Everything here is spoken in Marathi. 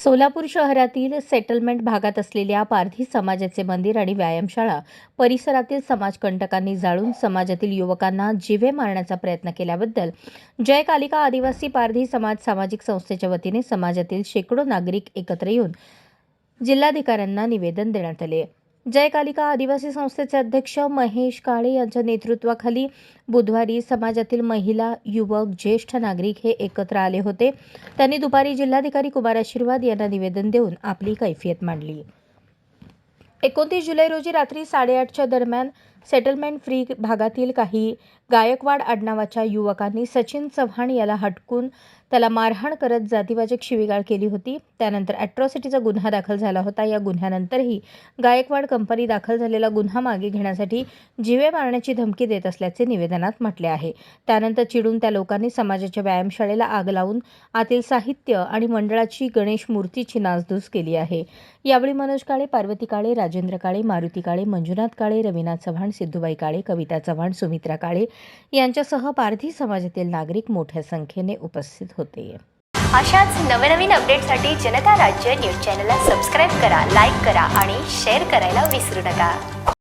सोलापूर शहरातील सेटलमेंट भागात असलेल्या पारधी समाजाचे मंदिर आणि व्यायामशाळा परिसरातील समाजकंटकांनी जाळून समाजातील युवकांना जिवे मारण्याचा प्रयत्न केल्याबद्दल जय कालिका आदिवासी पारधी समाज सामाजिक संस्थेच्या वतीने समाजातील शेकडो नागरिक एकत्र येऊन जिल्हाधिकाऱ्यांना निवेदन देण्यात आले. जयकालिका आदिवासी संस्थेचे अध्यक्ष महेश काळे यांच्या नेतृत्वाखाली बुधवारी समाजातील महिला युवक ज्येष्ठ नागरिक हे एकत्र आले होते. त्यांनी दुपारी जिल्हाधिकारी कुमार आशीर्वाद यांना निवेदन देऊन आपली कैफियत मांडली. एकोणतीस जुलै रोजी रात्री साडेआठच्या दरम्यान सेटलमेंट फ्री भागातील काही गायकवाड आडनावाच्या युवकांनी सचिन चव्हाण याला हटकून त्याला मारहाण करत जातीवाचक शिवीगाळ केली होती. त्यानंतर ॲट्रॉसिटीचा गुन्हा दाखल झाला होता. या गुन्ह्यानंतरही गायकवाड कंपनी दाखल झालेला गुन्हा मागे घेण्यासाठी जिवे मारण्याची धमकी देत असल्याचे निवेदनात म्हटले आहे. त्यानंतर चिडून त्या लोकांनी समाजाच्या व्यायामशाळेला आग लावून आतील साहित्य आणि मंडळाची गणेश मूर्तीची नासधूस केली आहे. यावेळी मनोज काळे पार्वती काळे राजेंद्र काळे मारुती काळे मंजुनाथ काळे रवीनाथ चव्हाण चव्हाण सिद्धूबाई काळे कविता चव्हाण सुमित्रा काळे यांच्यासह पारधी समाजातील नागरिक मोठ्या संख्येने उपस्थित होते. अशाच नवनवीन अपडेटसाठी जनता राज्य न्यूज चॅनलला सबस्क्राईब करा लाईक करा आणि शेअर करायला विसरू नका.